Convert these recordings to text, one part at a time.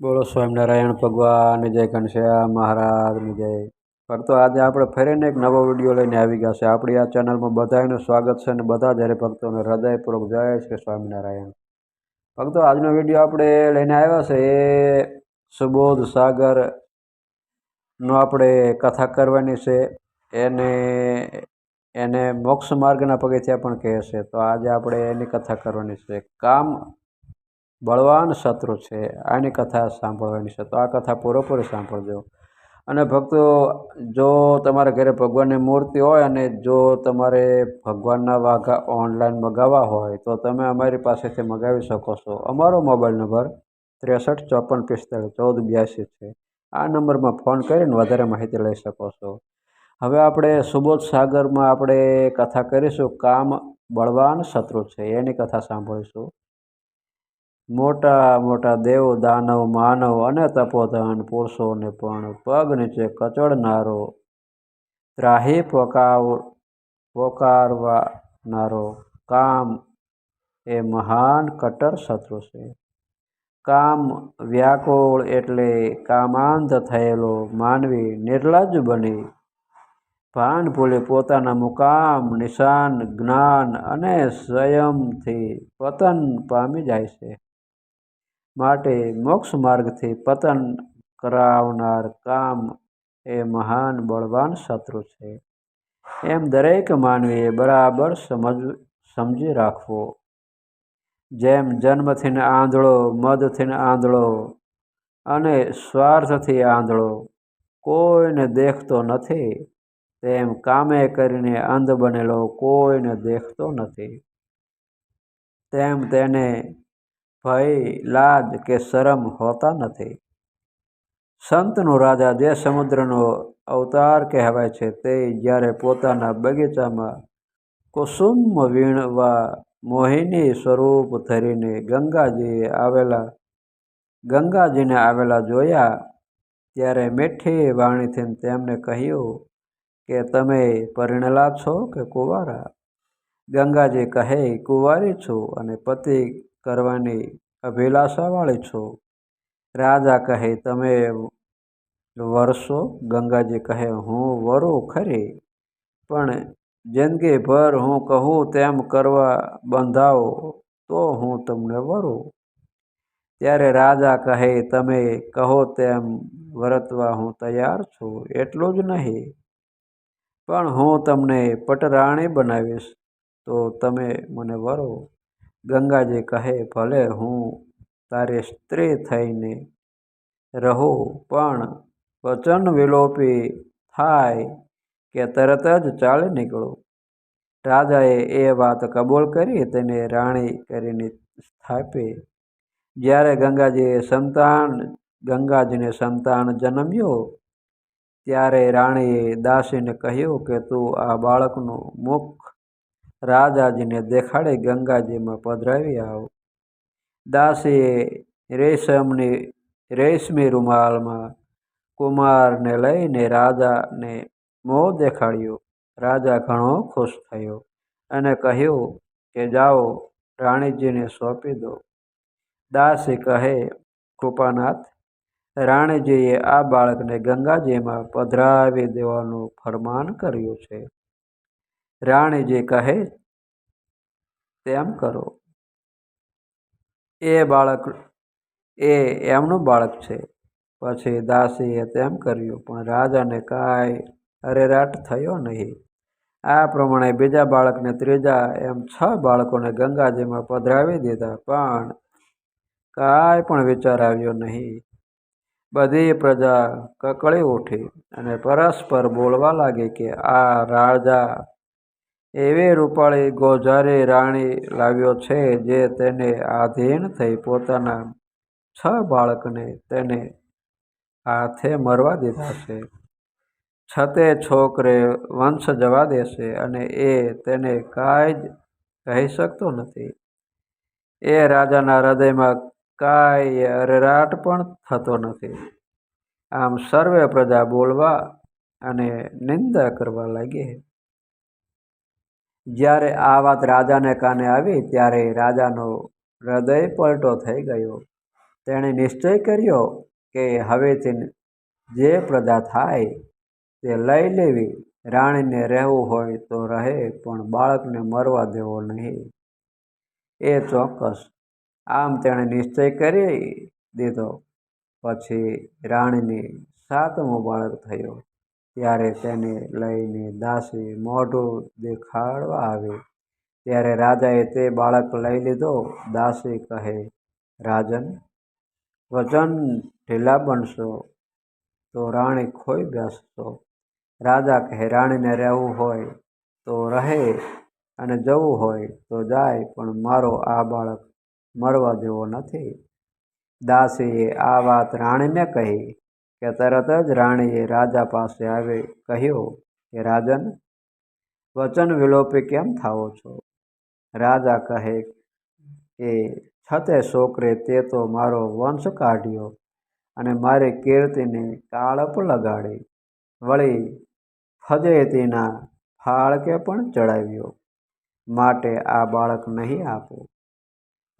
બોલો સ્વામિનારાયણ, ભગવાન, જય ઘનશ્યામ મહારાજની જય. ભક્તો આજે આપણે ફરીને એક નવો વીડિયો લઈને આવી ગયા છે. આપણી આ ચેનલમાં બધાનું સ્વાગત છે અને બધા જ્યારે ભક્તોને હૃદયપૂર્વક જય શ્રી સ્વામિનારાયણ. ભક્તો આજનો વીડિયો આપણે લઈને આવ્યા છે એ સુબોધ સાગરનો આપણે કથા કરવાની છે. એને એને મોક્ષ માર્ગના પગથિયા પણ કહે છે. તો આજે આપણે એની કથા કરવાની છે. કામ બળવાન શત્રુ છે. આની કથા સાંભળવાની છે. તો આ કથા પૂરેપૂરી સાંભળજો. અને ભક્તો, જો તમારા ઘરે ભગવાનની મૂર્તિ હોય અને જો તમારે ભગવાનના વાઘા ઓનલાઈન મગાવવા હોય, તો તમે અમારી પાસેથી મગાવી શકો છો. અમારો મોબાઈલ નંબર ત્રેસઠ ચોપન પિસ્તાળીસ ચૌદ બ્યાસી છે. આ નંબરમાં ફોન કરીને વધારે માહિતી લઈ શકો છો. હવે આપણે સુબોધ સાગરમાં આપણે કથા કરીશું. કામ બળવાન શત્રુ છે. એની કથા સાંભળીશું. મોટા મોટા દેવ, દાનવ, માનવ અને તપોધન પુરુષોને પણ પગ નીચે કચડનારો, ત્રાહી પોકાવ, પોકારવાનારો કામ એ મહાન કટ્ટર શત્રુ છે. કામ વ્યાકુળ એટલે કામાંત થયેલો માનવી નિર્લજ્જ બની. ભાન ભૂલી પોતાના મુકામ, નિશાન, જ્ઞાન અને સ્વયંથી પતન પામી જાય છે. માટે મોક્ષ માર્ગથી પતન કરાવનાર કામ એ મહાન બળવાન શત્રુ છે. એમ દરેક માનવીએ બરાબર સમજ, સમજી રાખવો. જેમ જન્મથીને આંધળો મદથીને આંધળો અને સ્વાર્થથી આંધળો કોઈને દેખતો નથી, તેમ કામે કરીને અંધ બનેલો કોઈને દેખતો નથી. તેમ તેને ભય, લાજ કે શરમ હોતા નથી. સંતનો રાજા જે સમુદ્રનો અવતાર કહેવાય છે તે જ્યારે પોતાના બગીચામાં કુસુમ વીણવા મોહિની સ્વરૂપ ધરીને ગંગાજીએ આવેલા, ગંગાજીને આવેલા જોયા, ત્યારે મીઠી વાણીથી તેમને કહ્યું કે, તમે પરિણેલા છો કે કુંવારા? ગંગાજી કહે, કુંવારી છું. અને પતિ કરવાની અભિલાષાવાળી છું? રાજા કહે, તમે વરસો. ગંગાજી કહે, હું વરું ખરી, પણ જિંદગીભર હું કહું તેમ કરવા બંધાવો તો હું તમને વરું. ત્યારે રાજા કહે, તમે કહો તેમ વરતવા હું તૈયાર છું, એટલું જ નહીં. પણ હું તમને પટરાણી બનાવીશ, તો તમે મને વરો. ગંગાજી કહે, ભલે હું તારે સ્ત્રી થઈને રહું, પણ વચન વિલોપી થાય કે તરત જ ચાલી નીકળું. રાજાએ એ વાત કબૂલ કરી, તેને રાણી કરીને સ્થાપી. જ્યારે ગંગાજીએ સંતાન, ગંગાજીને સંતાન જન્મ્યો, ત્યારે રાણીએ દાસીને કહ્યું કે, તું આ બાળકનું મુખ રાજાજીને દેખાડી ગંગાજીમાં પધરાવી આવો. દાસીએ રેશમની, રેશમી રૂમાલમાં કુમારને લઈને રાજાને મોં દેખાડ્યું. રાજા ઘણો ખુશ થયો અને કહ્યું કે જાઓ, રાણીજીને સોંપી દો. દાસી કહે, કૃપાનાથ, રાણીજીએ આ બાળકને ગંગાજીમાં પધરાવી દેવાનું ફરમાન કર્યું છે. રાણીજી કહે, તેમ કરો. એ બાળક, એ એમનું બાળક છે. પછી દાસીએ તેમ કર્યું, પણ રાજાને કાંઈ અરેરાટ થયો નહીં. આ પ્રમાણે બીજા બાળકને ત્રીજા એમ છ બાળકોને ગંગાજીમાં પધરાવી દીધા, પણ કાંઈ પણ વિચાર આવ્યો નહીં. બધી પ્રજા કકળી ઉઠી અને પરસ્પર બોલવા લાગી કે આ રાજા એવી રૂપાળી ગોઝારી રાણી લાવ્યો છે જે તેને આધીન થઈ પોતાના છ બાળકને તેને હાથે મરવા દીધા છે. છતે છોકરે વંશ જવા દેશે અને એ તેને કાંઈ જ કહી શકતો નથી. એ રાજાના હૃદયમાં કાંઈ અરેરાટ પણ થતો નથી. આમ સર્વે પ્રજા બોલવા અને નિંદા કરવા લાગી. જ્યારે આ વાત રાજાને કાને આવી, ત્યારે રાજાનો હૃદય પલટો થઈ ગયો. તેણે નિશ્ચય કર્યો કે હવેથી જે પ્રજા થાય તે લઈ લેવી, રાણીને રહેવું હોય તો રહે, પણ બાળકને મરવા દેવો નહીં. એ ચોક્કસ. આમ તેણે નિશ્ચય કરી દીધો. પછી રાણીની સાતમો બાળક થયો. ત્યારે તેને લઈને દાસી મોઢું દેખાડવા આવી. ત્યારે રાજાએ તે બાળક લઈ લીધો. દાસી કહે, રાજન વચન ઢીલા બનશો તો રાણી ખોઈ બેસશો. રાજા કહે, રાણીને રહેવું હોય તો રહે અને જવું હોય તો જાય, પણ મારો આ બાળક મરવા દેવો નથી. દાસીએ આ વાત રાણીને કહી. કે તરત જ રાણીએ રાજા પાસે આવી કહ્યું કે રાજન, વચન વિલોપી કેમ થાવો છો? રાજા કહે, કે છતે છોકરે તે તો મારો વંશ કાઢ્યો અને મારી કીર્તિને કાળપ લગાડી. વળી ફજેતીના ફાળકે પણ ચડાવ્યો. માટે આ બાળક નહીં આપો.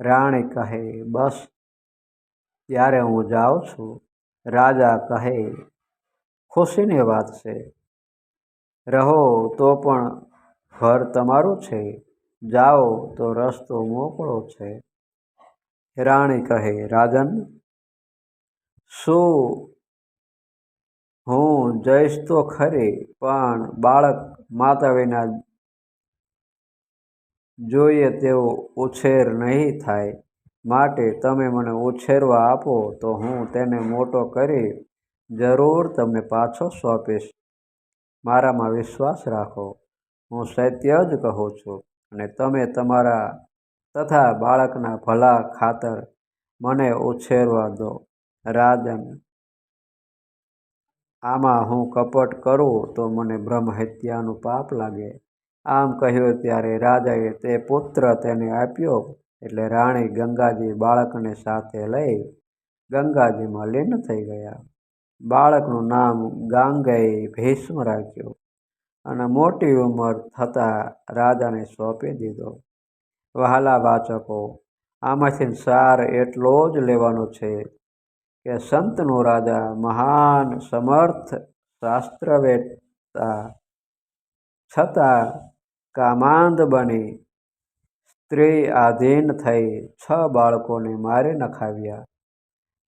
રાણી કહે, બસ, ત્યારે હું જાઉં છું. રાજા કહે, ખુશીની વાત છે. રહો તો પણ ઘર તમારું છે. જાઓ તો રસ્તો મોકળો છે. રાણી કહે, રાજન, શું હું જઈશ તો ખરી, પણ બાળક માતા વિના જોઈએ તેવો ઉછેર નહીં થાય. માટે તમે મને ઉછેરવા આપો, તો હું તેને મોટો કરી જરૂર તમને પાછો સોંપીશ. મારામાં વિશ્વાસ રાખો. હું સત્ય જ કહું છું અને તમે તમારા તથા બાળકના ભલા ખાતર મને ઉછેરવા દો. રાજન, આમાં હું કપટ કરું તો મને બ્રહ્મ હત્યાનું પાપ લાગે. આમ કહ્યું ત્યારે રાજાએ તે પુત્ર તેને આપ્યો એટલે રાણી ગંગાજી બાળકને સાથે લઈ ગંગાજીમાં લીન થઈ ગયા. બાળકનું નામ ગાંગાઈ ભીષ્મ રાખ્યું અને મોટી ઉંમર થતાં રાજાને સોંપી દીધો. વહાલા વાચકો, આમાંથી સાર એટલો જ લેવાનો છે કે સંતનો રાજા મહાન સમર્થ શાસ્ત્રવેત્તા છતાં કામાંધ બની સ્ત્રી આધીન થઈ છ બાળકોને મારી નખાવ્યા.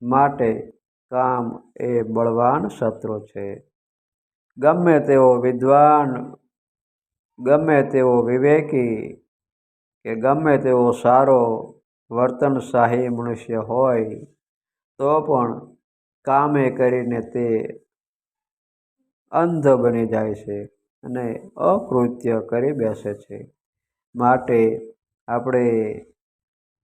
માટે કામ એ બળવાન શત્રુ છે. ગમે તેવો વિદ્વાન, ગમે તેવો વિવેકી, કે ગમે તેવો સારો, વર્તનશાહી મનુષ્ય હોય, તો પણ કામે કરીને તે અંધ બની જાય છે અને અકૃત્ય કરી બેસે છે. માટે આપણે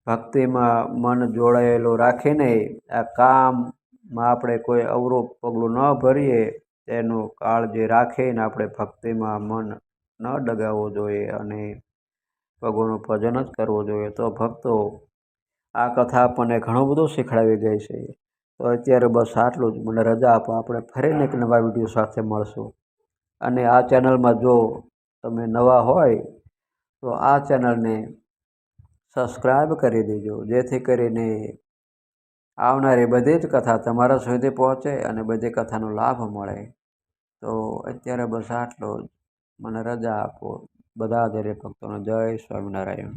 ભક્તિમાં મન જોડાયેલું રાખીને આ કામમાં આપણે કોઈ અવરું પગલું ન ભરીએ, તેનું કાળજી રાખીને આપણે ભક્તિમાં મન ન ડગાવવું જોઈએ અને ભગવાનનું ભજન જ કરવું જોઈએ. તો ભક્તો, આ કથા આપણને ઘણું બધું શીખડાવી ગઈ છે. તો અત્યારે બસ આટલું જ. મને રજા આપો. આપણે ફરીને એક નવા વીડિયો સાથે મળશું. અને આ ચેનલમાં જો તમે નવા હોય, તો આ ચેનલને સબસ્ક્રાઈબ કરી દેજો, જેથી કરીને આવનારી બધી જ કથા તમારા સુધી પહોંચે અને બધી કથાનો લાભ મળે. તો અત્યારે બસ આટલો જ. મને રજા આપો. બધા દરેક ભક્તોને જય સ્વામિનારાયણ.